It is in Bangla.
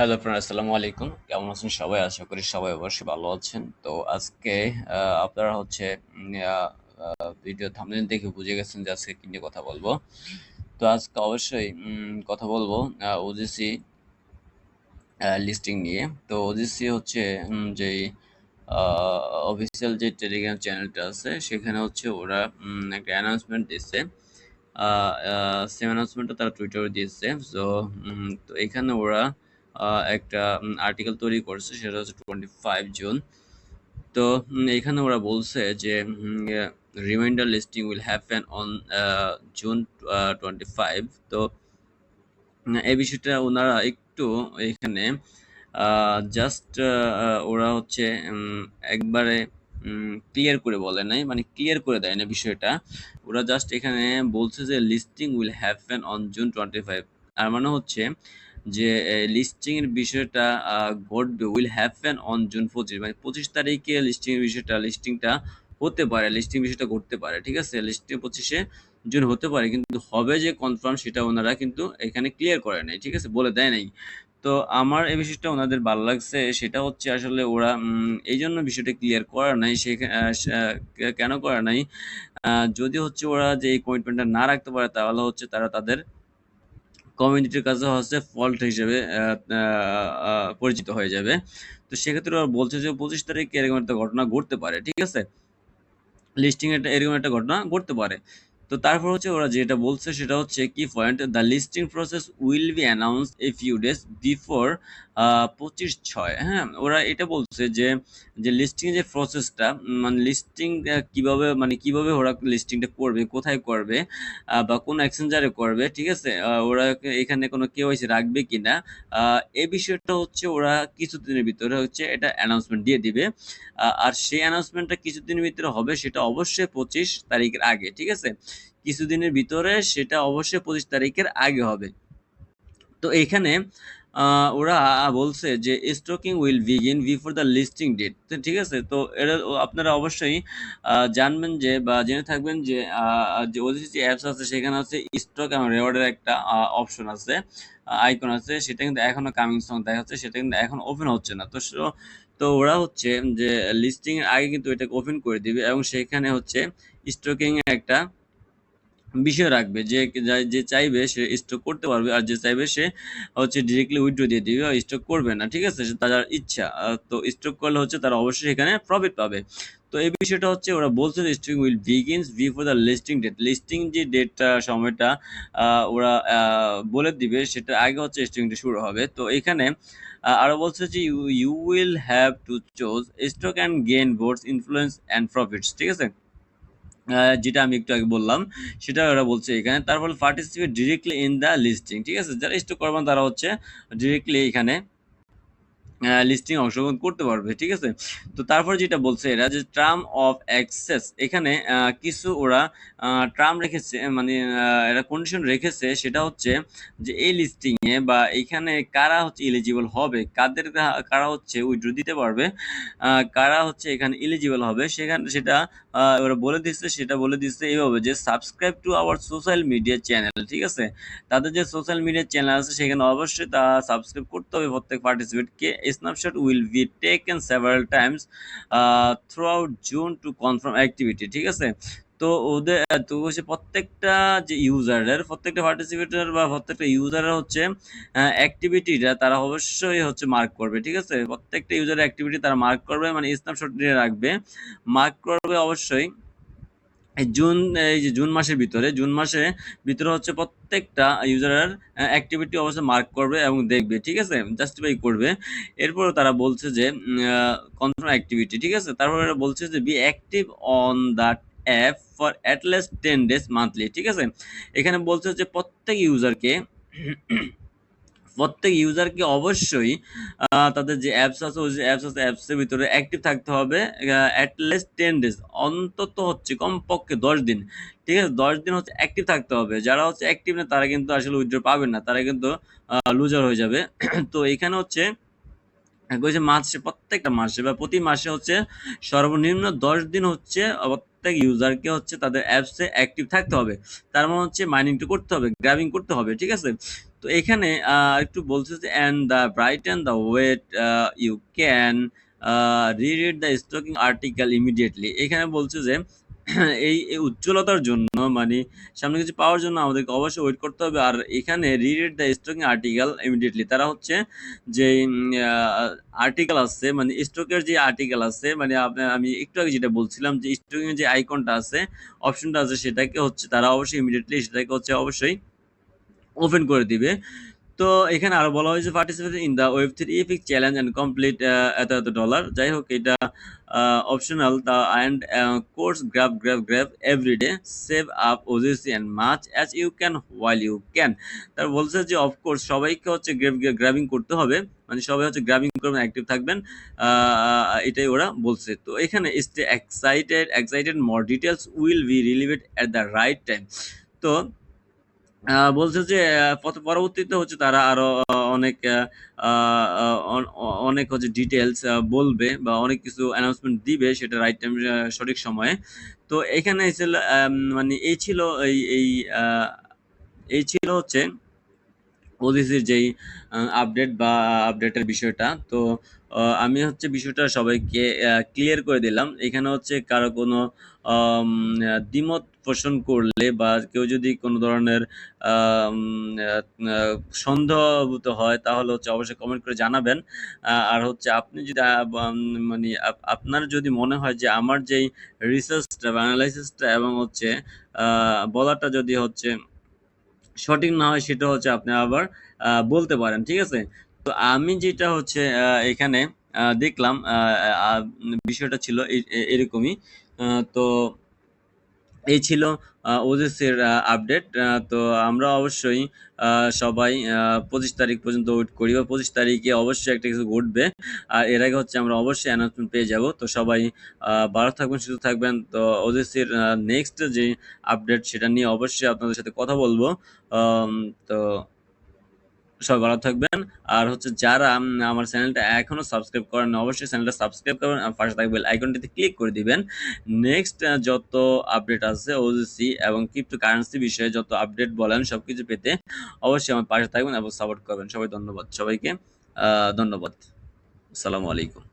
হ্যালো ফ্রেন্ড আসসালামু আলাইকুম। কেমন আছেন সবাই? আশা করি সবাই অবশ্যই ভালো আছেন। তো আজকে আপনারা হচ্ছে ভিডিও থাম্বনেল দেখে বুঝে গেছেন যে আজকে কি নিয়ে কথা বলব। তো আজকে অবশ্যই কথা বলব ওজিসি লিস্টিং নিয়ে। তো ওজিসি হচ্ছে উম, যে অফিসিয়াল যে টেলিগ্রাম চ্যানেলটা আছে সেখানে হচ্ছে ওরা একটা অ্যানাউন্সমেন্ট দিচ্ছে সেম অ্যানাউন্সমেন্টটা তারা টুইটারে দিয়েছে। সো তো এখানে ওরা একটা আর্টিকেল তৈরি করছে, সেটা হচ্ছে টোয়েন্টি ফাইভ জুন তো এখানে ওরা বলছে যে reminder listing will happen on June twenty five তো এই বিষয়টা ওনারা একটু এখানে জাস্ট ওরা হচ্ছে একবারে ক্লিয়ার করে বলে নাই মানে ক্লিয়ার করে দেয় না বিষয়টা। ওরা জাস্ট এখানে বলছে যে listing will happen on June twenty five আর মানে হচ্ছে যে লিস্টিং এর বিষয়টা ঘটবে উইল হ্যাপেন অন জুন পঁচিশ মানে পঁচিশ তারিখে লিস্টিং এর বিষয়টা লিস্টিংটা হতে পারে লিস্টিং বিষয়টা ঘটতে পারে, ঠিক আছে? লিস্টিং পঁচিশে জুন হতে পারে, কিন্তু হবে যে কনফার্ম সেটা ওনারা কিন্তু এখানে ক্লিয়ার করে নাই, ঠিক আছে? বলে দেয় নাই। তো আমার এই বিষয়টা ওনাদের ভালো লাগছে, সেটা হচ্ছে আসলে ওরা এই জন্য বিষয়টা ক্লিয়ার করা নাই সেখানে কেন করা নাই? যদি হচ্ছে ওরা যে এই কমিটমেন্টটা না রাখতে পারে, তাহলে হচ্ছে তারা তাদের কমিউনিটির কাছে হচ্ছে ফল্ট হিসেবে পরিচিত হয়ে যাবে। তো সেক্ষেত্রে ওরা বলছে যে পঁচিশ তারিখে এরকম একটা ঘটনা ঘটতে পারে, ঠিক আছে? লিস্টিং একটা এরকম একটা ঘটনা ঘটতে পারে। তো তারপর হচ্ছে ওরা যেটা বলছে সেটা হচ্ছে কি point the listing process will be announce a few days before পঁচিশ ছয়। হ্যাঁ ওরা এটা বলছে যে যে লিস্টিং যে প্রসেসটা মানে লিস্টিং কীভাবে মানে কীভাবে ওরা লিস্টিংটা করবে, কোথায় করবে বা কোন এক্সচেঞ্জারে করবে, ঠিক আছে? ওরা এখানে কোনো কেওয়াইসি রাখবে কিনা এই বিষয়টা হচ্ছে ওরা কিছুদিনের ভিতরে হচ্ছে এটা অ্যানাউন্সমেন্ট দিয়ে দিবে। আর সেই অ্যানাউন্সমেন্টটা কিছুদিনের ভিতরে হবে সেটা অবশ্যই পঁচিশ তারিখের আগে, ঠিক আছে? কিছুদিনের ভিতরে সেটা অবশ্যই পঁচিশ তারিখের আগে হবে। তো এখানে ওরা বলছে যে stocking will begin before the listing date. ঠিক আছে? তো এটা আপনারা অবশ্যই জানবেন যে বা জেনে থাকবেন যে যে ওদের যে অ্যাপস আছে, সেখানে হচ্ছে স্টক এবং রেওয়ার্ডের একটা অপশন আছে আইকন আছে, সেটা কিন্তু এখনও কামিং সং দেখাচ্ছে, সেটা কিন্তু এখন ওপেন হচ্ছে না। তো তো ওরা হচ্ছে যে লিস্টিং এর আগে কিন্তু এটাকে ওপেন করে দিবে এবং সেখানে হচ্ছে স্টকিং একটা বিষয় রাখবে যে যে চাইবে সে স্টক করতে পারবে আর যে চাইবে সে হচ্ছে ডিরেক্টলি উইথড্র দিয়ে দিবে স্টক করবে না ঠিক আছে? তার ইচ্ছা। তো স্টক করলে হচ্ছে তারা অবশ্যই এখানে প্রফিট পাবে। তো এই বিষয়টা হচ্ছে ওরা বলছে stocking will begins before the listing date listing যে ডেটটা সময়টা ওরা বলে দিবে সেটা আগে হচ্ছে স্টকিংটা শুরু হবে। তো এখানে আহ, আরও বলছে যে you will have to choose stock and gain boards influence and profits ঠিক আছে? যেটা আমি একটু আগে বললাম, সেটা ওরা বলছে এখানে। তারপর participate directly in the listing ঠিক আছে? যারা স্টক করবেন তারা হচ্ছে ডিরেক্টলি এখানে লিস্টিং অংশগ্রহণ করতে পারবে, ঠিক আছে? তো তারপরে যেটা বলছে এরা যে টার্ম অফ অ্যাক্সেস এখানে কিছু ওরা টার্ম রেখেছে মানে এরা কন্ডিশন রেখেছে, সেটা হচ্ছে যে এই লিস্টিংয়ে বা এখানে কারা হচ্ছে এলিজিবল হবে, কাদের কারা হচ্ছে উইথড্র দিতে পারবে কারা হচ্ছে এখানে এলিজিবল হবে, সেখানে, সেটা ওরা বলে দিচ্ছে সেটা বলে দিচ্ছে এইভাবে যে subscribe to our social media channel ঠিক আছে? তাদের যে সোশ্যাল মিডিয়া চ্যানেল আছে, সেখানে অবশ্যই তা সাবস্ক্রাইব করতে হবে, প্রত্যেক পার্টিসিপেটকে snapshot will be taken several times throughout June to confirm activity ঠিক আছে? তো ওদের, তো হচ্ছে প্রত্যেকটা যে ইউজারের প্রত্যেকটা পার্টিসিপেটার বা প্রত্যেকটা ইউজারের হচ্ছে অ্যাক্টিভিটিটা তারা অবশ্যই হচ্ছে মার্ক করবে, ঠিক আছে? প্রত্যেকটা ইউজারের অ্যাক্টিভিটি তারা মার্ক করবে মানে স্ন্যাপশট নিয়ে রাখবে। মার্ক করবে অবশ্যই। এই জুন, এই যে জুন মাসের ভিতরে, জুন মাসে ভিতরে হচ্ছে প্রত্যেকটা ইউজারের অ্যাক্টিভিটি অবশ্যই মার্ক করবে এবং দেখবে, ঠিক আছে? জাস্টিফাই করবে। এরপরে তারা বলছে যে কনফার্ম অ্যাক্টিভিটি ঠিক আছে? তারপরে বলছে যে be active on the app for at least ten days monthly ঠিক আছে? এখানে বলছে যে, প্রত্যেক ইউজারকে প্রত্যেক ইউজারকে অবশ্যই তাদের যে অ্যাপস আছে, ওই যে অ্যাপস আছে অ্যাপসের ভিতরে অ্যাক্টিভ থাকতে হবে অ্যাট লিস্ট টেন ডেজ অন্তত হচ্ছে কমপক্ষে দশ দিন। ঠিক আছে? দশ দিন হচ্ছে অ্যাক্টিভ থাকতে হবে। যারা হচ্ছে অ্যাক্টিভ না তারা কিন্তু আসলে উইথড্র পাবেন না, তারা কিন্তু লুজার হয়ে যাবে। তো এখানে হচ্ছে কইছে মাসে, প্রত্যেকটা মাসে বা প্রতি মাসে হচ্ছে সর্বনিম্ন দশ দিন হচ্ছে প্রত্যেক ইউজারকে হচ্ছে তাদের অ্যাপসে অ্যাক্টিভ থাকতে হবে। তার মানে হচ্ছে মাইনিংটা করতে হবে গ্র্যাবিং করতে হবে, ঠিক আছে? তো এখানে একটু বলছে যে and the bright and the wait you can read the stocking article immediately এখানে বলছে যে, এই উজ্জ্বলতার জন্য মানে সামনে কিছু পাওয়ার জন্য আমাদেরকে অবশ্যই ওয়েট করতে হবে। আর এখানে read the stocking article immediately তারা হচ্ছে যে আর্টিকেল আছে মানে স্টকের যে আর্টিকেল আছে মানে আপনি- আমি একটু আগে যেটা বলছিলাম যে স্টকিং যে আইকনটা আছে অপশনটা আছে, সেটাকে হচ্ছে তারা অবশ্যই ইমিডিয়েটলি সেটাকে হচ্ছে অবশ্যই ওপেন করে দিবে। তো এখানে আরও বলা হয়েছে participate in the web three epic challenge and complete এত এত ডলার যাই হোক, এটা optional the and course graph graph graph everyday save up OGC and much as you can while you can তার বলছে যে অফকোর্স সবাইকে হচ্ছে গ্রাবিং করতে হবে। মানে সবাই হচ্ছে গ্রাবিং করবেন অ্যাক্টিভ থাকবেন। এটাই ওরা বলছে। তো এখানে stay excited excited more details will be relieved at the right time তো বলছে যে পরবর্তীতে হচ্ছে তারা আরও অনেক অনেক হচ্ছে ডিটেলস বলবে বা অনেক কিছু অ্যানাউন্সমেন্ট দিবে সেটা রাইট টাইম সঠিক সময়ে। তো এখানে ছিল মানে এই ছিল এই এই এই ছিল হচ্ছে ওডিসির যেই আপডেট বা আপডেটের বিষয়টা। তো আমি হচ্ছে বিষয়টা সবাইকে ক্লিয়ার করে দিলাম। এখানে হচ্ছে কারও কোনো দ্বিমত পোষণ করলে বা কেউ যদি কোনো ধরনের সন্দেহভূত হয়, তাহলে হচ্ছে অবশ্যই কমেন্ট করে জানাবেন। আর হচ্ছে আপনি যদি মানে আপনার যদি মনে হয় যে আমার যেই রিসার্চটা বা অ্যানালাইসিসটা এবং হচ্ছে বলাটা যদি হচ্ছে সঠিক না হয়, সেটা হচ্ছে আপনি আবার বলতে পারেন, ঠিক আছে? তো আমি যেটা হচ্ছে এখানে দেখলাম বিষয়টা ছিল এরকমই। তো এই ছিল ওজেসের আপডেট তো আমরা অবশ্যই সবাই পঁচিশ তারিখ পর্যন্ত ওয়েট করি বা পঁচিশ তারিখে অবশ্যই একটা কিছু ঘটবে। আর এর আগে হচ্ছে আমরা অবশ্যই অ্যানাউন্সমেন্ট পেয়ে যাব। তো সবাই ভালো থাকবেন, সুস্থ থাকবেন। তো ওজেসের নেক্সট যে আপডেট সেটা নিয়ে অবশ্যই আপনাদের সাথে কথা বলব। তো সবাই ভালো থাকবেন। আর হচ্ছে যারা আমার চ্যানেলটা এখনও সাবস্ক্রাইব করেন অবশ্যই চ্যানেলটা সাবস্ক্রাইব করবেন আর পাশে থাকবে আইকনটিতে ক্লিক করে দিবেন। নেক্সট যত আপডেট আছে ওজিসি এবং ক্রিপ্টো কারেন্সি বিষয়ে যত আপডেট বলেন, সবকিছু পেতে অবশ্যই আমার পাশে থাকবেন এবং সাপোর্ট করবেন। সবাই ধন্যবাদ। সবাইকে ধন্যবাদ। আসসালামু আলাইকুম।